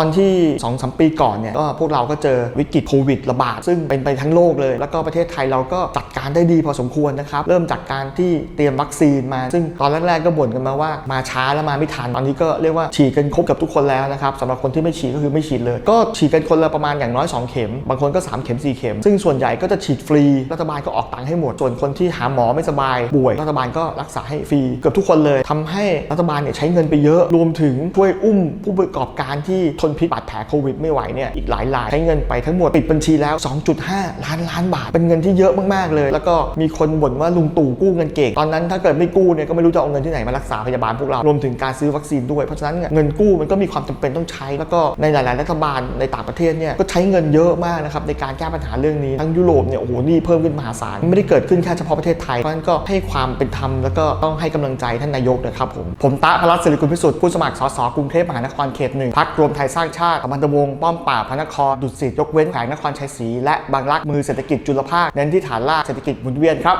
ตอนที่2อสปีก่อนเนี่ยก็พวกเราก็เจอวิกฤตโควิดระบาด ซึ่งเป็นไปทั้งโลกเลย แล้วก็ประเทศไทยเราก็จัดการได้ดีพอสมควรนะครับ เริ่มจากการที่เตรียมวัคซีนมา ซึ่งตอนแรกๆก็บ่นกันมาว่ามาช้าแล้วมาไม่ทัน ตอนนี้ก็เรียกว่าฉีดกันครบกับทุกคนแล้วนะครับสำหรับคนที่ไม่ฉีดก็คือไม่ฉีดเลย ก็ฉีดกันคนละประมาณอย่างน้อย 2 เข็ม บางคนก็ 3 เข็ม 4 เข็ม ซึ่งส่วนใหญ่ก็จะฉีดฟรี รัฐบาลก็ออกตังค์ให้หมด ส่วนคนที่หาหมอไม่สบายป่วย รัฐบาลก็รักษาให้ฟรีเกือบทุกคนเลยทำให้รัฐบาลเนี่ยใช้เงินไปเยอะ รวมถึงช่วยอุ้มผู้ประกอบการที่ทนพิษบาดแผลโควิดไม่ไหวเนี่ยอีกหลายรายใช้เงินไปทั้งหมดปิดบัญชีแล้ว 2.5 ล้านล้านบาท เป็นเงินที่เยอะมากๆเลย แล้วก็มีคนบ่นว่าลุงตู่กู้เงินเก่งตอนนั้นถ้าเกิดไม่กู้เนี่ยก็ไม่รู้จะเอาเงินที่ไหนมารักษาพยาบาลพวกเรารวมถึงการซื้อวัคซีนด้วยเพราะฉะนั้นเงินกู้มันก็มีความจำเป็นต้องใช้ แล้วก็ในหลาย ๆ รัฐบาลในต่างประเทศเนี่ยก็ใช้เงินเยอะมากนะครับในการแก้ปัญหาเรื่องนี้ทั้งยุโรปเนี่ยโอ้โหนี่เพิ่มขึ้นมหาศาลไม่ได้เกิดขึ้นแค่เฉพาะประเทศไทยเพราะฉะนั้นก็ให้ความเป็นธรรมแล้วก็ต้องให้กำลังใจท่านนายกนะครับผมผมตะพรัตน์สิริกุลพิสุทธิ์ผู้สมัครสสกรุงเทพมหานครเขตหนึ่งพักรวมไทยสร้างชาติอมันตวงศ์ป้อมป่าพระนคร ดุสิตยกเว้นแขวงนครชัยศรีและบางรักมือเศรษฐกิจจุลภาคเน้นที่ฐานรากเศรษฐกิจหมุนเวียนครับ